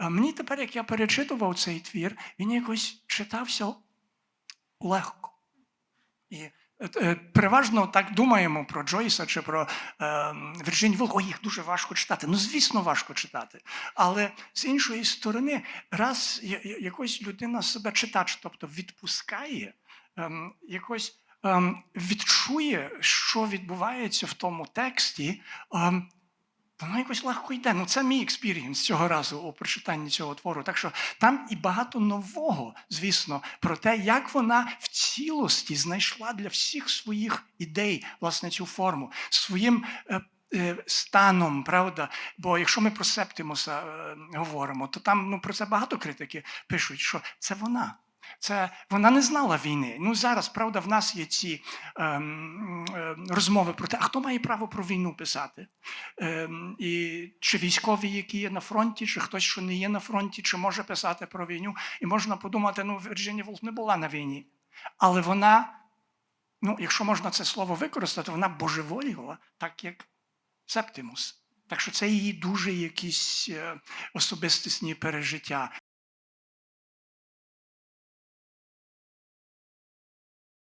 Е, Мені тепер, як я перечитував цей твір, він якось читався легко. І е, е, переважно так думаємо про Джойса чи про е, Вірджинію Вулф. Ой, їх дуже важко читати. Ну, звісно, важко читати. Але з іншої сторони, раз якось людина себе читач, тобто відпускає, ем, якось ем, відчує, що відбувається в тому тексті. Воно якось легко йде. Ну, це мій експірієнс цього разу у прочитанні цього твору. Так що там і багато нового, звісно, про те, як вона в цілості знайшла для всіх своїх ідей власне цю форму, своїм е, е, станом, правда? Бо якщо ми про Септимуса е, говоримо, то там ну, про це багато критики пишуть, що це вона. Це вона не знала війни. Ну зараз, правда, в нас є ці е, розмови про те, а хто має право про війну писати? Ем, і чи військові, які є на фронті, чи хтось, що не є на фронті, чи може писати про війну. І можна подумати, ну, Вірджинія Вулф не була на війні. Але вона, ну, якщо можна це слово використати, вона божеволіла, так як Септимус. Так що це її дуже якісь е, особистісні пережиття.